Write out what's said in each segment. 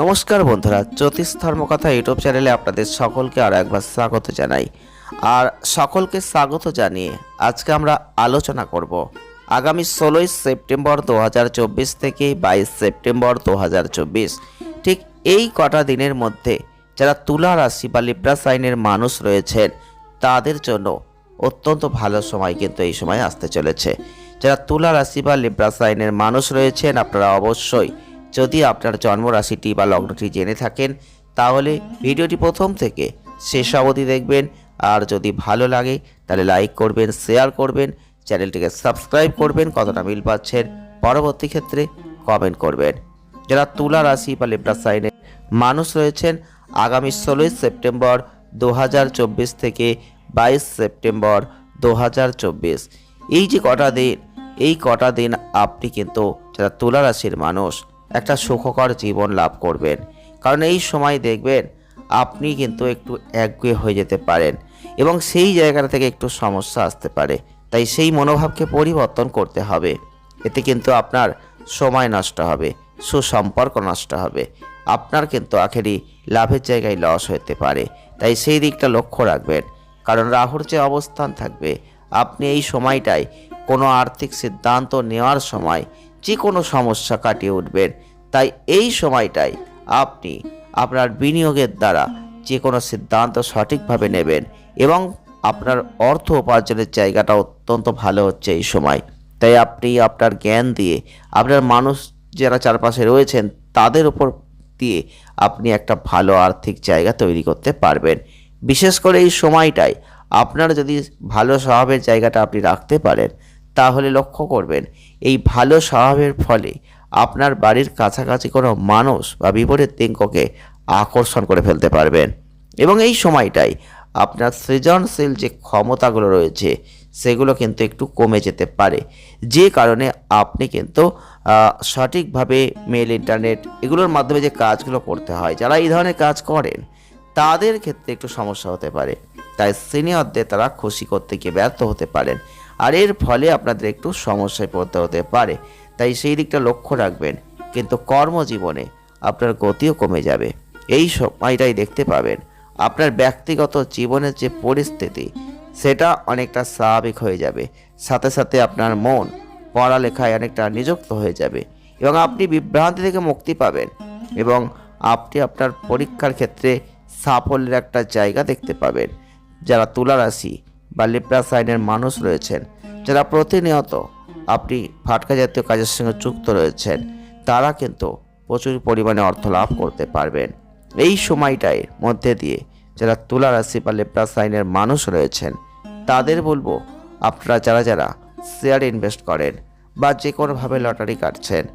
নমস্কার বন্ধুরা, জ্যোতিষ ধর্মকথা ইউটিউব চ্যানেলে আপনাদের সকলকে আর একবার স্বাগত জানাই। আর সকলকে স্বাগত জানিয়ে আজকে আমরা আলোচনা করব। আগামী ষোলোই সেপ্টেম্বর দু হাজার চব্বিশ থেকে বাইশ সেপ্টেম্বর দু হাজার চব্বিশ, ঠিক এই কটা দিনের মধ্যে যারা তুলা রাশি বা লিপ্রা সাইনের মানুষ রয়েছেন, তাদের জন্য অত্যন্ত ভালো সময় কিন্তু এই সময় আসতে চলেছে। যারা তুলা রাশি বা লিব্রা সাইনের মানুষ রয়েছেন, আপনারা অবশ্যই যদি আপনার জন্মরাশিটি বা লগ্নটি জেনে থাকেন, তাহলে ভিডিওটি প্রথম থেকে শেষ অবধি দেখবেন। আর যদি ভালো লাগে, তাহলে লাইক করবেন, শেয়ার করবেন, চ্যানেলটিকে সাবস্ক্রাইব করবেন, কতটা মিল পাচ্ছেন, পরবর্তী ক্ষেত্রে কমেন্ট করবেন। যারা তুলা রাশি বা লিব্রা সাইনের মানুষ রয়েছেন, আগামী ষোলোই সেপ্টেম্বর দু হাজার চব্বিশ থেকে বাইশ সেপ্টেম্বর দু হাজার চব্বিশ। এই যে কটা দিন, এই কটা দিন আপনি কিন্তু যারা তুলা রাশির মানুষ একটা সুখকর জীবন লাভ করবেন। কারণ এই সময় দেখবেন, আপনি কিন্তু একটু একগুয়ে হয়ে যেতে পারেন এবং সেই জায়গাটা থেকে একটু সমস্যা আসতে পারে। তাই সেই মনোভাবকে পরিবর্তন করতে হবে। এতে কিন্তু আপনার সময় নষ্ট হবে, সুসম্পর্ক নষ্ট হবে। আপনার কিন্তু আখেরি লাভের জায়গায় লস হতে পারে। তাই সেই দিকটা লক্ষ্য রাখবেন। কারণ রাহুর যে অবস্থান থাকবে, আপনি এই সময়টায় কোনো আর্থিক সিদ্ধান্ত নেওয়ার সময় যে কোনো সমস্যা কাটিয়ে উঠবেন। তাই এই সময়টায় আপনি আপনার বিনিয়োগের দ্বারা যে কোনো সিদ্ধান্ত সঠিকভাবে নেবেন এবং আপনার অর্থ উপার্জনের জায়গাটা অত্যন্ত ভালো হচ্ছে এই সময়। তাই আপনি আপনার জ্ঞান দিয়ে, আপনার মানুষ যারা চারপাশে রয়েছেন, তাদের উপর দিয়ে আপনি একটা ভালো আর্থিক জায়গা তৈরি করতে পারবেন। বিশেষ করে এই সময়টায় আপনার যদি ভালো স্বভাবের জায়গাটা আপনি রাখতে পারেন তাহলে লক্ষ্য করবেন, এই ভালো স্বভাবের ফলে আপনার বাড়ির কাছাকাছি কোনো মানুষ বা বিপরীত দিঙ্ককে আকর্ষণ করে ফেলতে পারবেন। এবং এই সময়টাই আপনার সৃজনশীল যে ক্ষমতাগুলো রয়েছে, সেগুলো কিন্তু একটু কমে যেতে পারে। যে কারণে আপনি কিন্তু সঠিকভাবে মেল, ইন্টারনেট এগুলোর মাধ্যমে যে কাজগুলো করতে হয়, যারা এই ধরনের কাজ করেন, তাদের ক্ষেত্রে একটু সমস্যা হতে পারে। তাই সিনিয়রদের তারা খুশি করতে গিয়ে ব্যর্থ হতে পারেন। আর এর ফলে আপনাদের একটু সমস্যায় পড়তে হতে পারে। তাই সেই দিকটা লক্ষ্য রাখবেন। কিন্তু কর্মজীবনে আপনার গতিও কমে যাবে। এই সময়টাই দেখতে পাবেন। আপনার ব্যক্তিগত জীবনের যে পরিস্থিতি, সেটা অনেকটা স্বাভাবিক হয়ে যাবে। সাথে সাথে আপনার মন পড়ালেখায় অনেকটা নিযুক্ত হয়ে যাবে এবং আপনি বিভ্রান্তি থেকে মুক্তি পাবেন এবং আপনি আপনার পরীক্ষার ক্ষেত্রে সাফল্যের একটা জায়গা দেখতে পাবেন। যারা তুলা রাশি বা লিপ্রা সাইনের মানুষ রয়েছেন, যারা প্রতিনিয়ত আপনি ফাটকা জাতীয় কাজের সঙ্গে যুক্ত রয়েছেন, তারা কিন্তু প্রচুর পরিমাণে অর্থ লাভ করতে পারবেন। এই সময়টায় মধ্যে দিয়ে যারা তুলা রাশি বা লেপ্রা সাইনের মানুষ রয়েছেন, তাদের বলব আপনারা যারা যারা শেয়ার ইনভেস্ট করেন বা যে কোনোভাবে লটারি কাটছেন,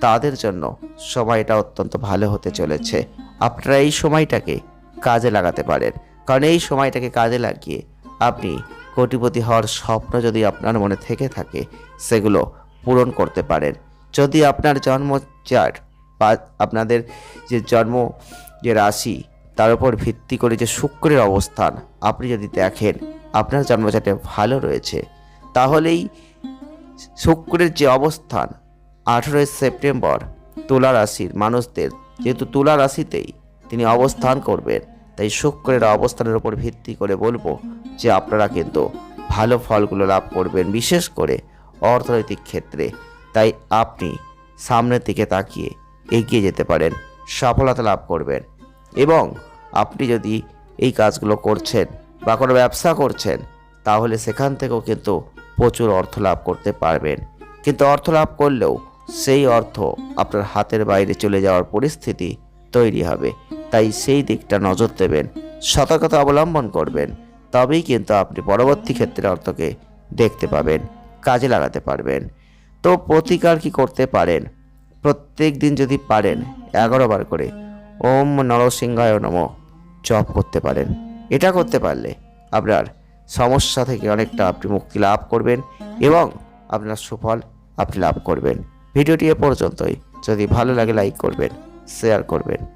তাদের জন্য সময়টা অত্যন্ত ভালো হতে চলেছে। আপনারা এই সময়টাকে কাজে লাগাতে পারেন। কারণ এই সময়টাকে কাজে লাগিয়ে আপনি কোটিপতি হওয়ার স্বপ্ন যদি আপনার মনে থেকে থাকে, সেগুলো পূরণ করতে পারেন। যদি আপনার জন্ম চার্ট বা আপনাদের যে জন্ম যে রাশি, তার উপর ভিত্তি করে যে শুক্রের অবস্থান, আপনি যদি দেখেন আপনার জন্মচাটে ভালো রয়েছে, তাহলেই শুক্রের যে অবস্থান, আঠেরোই সেপ্টেম্বর তুলা রাশির মানুষদের, যেহেতু তুলা রাশিতেই তিনি অবস্থান করবেন তাই শুক্রের অবস্থানের উপর ভিত্তি করে বলব যে আপনারা কিন্তু ভালো ফলগুলো লাভ করবেন বিশেষ করে অর্থনৈতিক ক্ষেত্রে। তাই আপনি সামনের দিকে তাকিয়ে এগিয়ে যেতে পারেন, সফলতা লাভ করবেন। এবং আপনি যদি এই কাজগুলো করছেন বা কোনো ব্যবসা করছেন, তাহলে সেখান থেকেও কিন্তু প্রচুর অর্থ লাভ করতে পারবেন। কিন্তু অর্থ লাভ করলেও সেই অর্থ আপনার হাতের বাইরে চলে যাওয়ার পরিস্থিতি তৈরি হবে। তাই সেই দিকটা নজর দেবেন, সতর্কতা অবলম্বন করবেন, তবেই কিন্তু আপনি পরবর্তী ক্ষেত্রে অর্থকে দেখতে পাবেন, কাজে লাগাতে পারবেন। তো প্রতিকার কি করতে পারেন? প্রত্যেক দিন যদি পারেন, এগারো বার করে ওম নরসিংহায় নম জপ করতে পারেন। এটা করতে পারলে আপনার সমস্যা থেকে অনেকটা আপনি মুক্তি লাভ করবেন এবং আপনার সুফল আপনি লাভ করবেন। ভিডিওটি এ পর্যন্তই। যদি ভালো লাগে, লাইক করবেন, শেয়ার করবেন।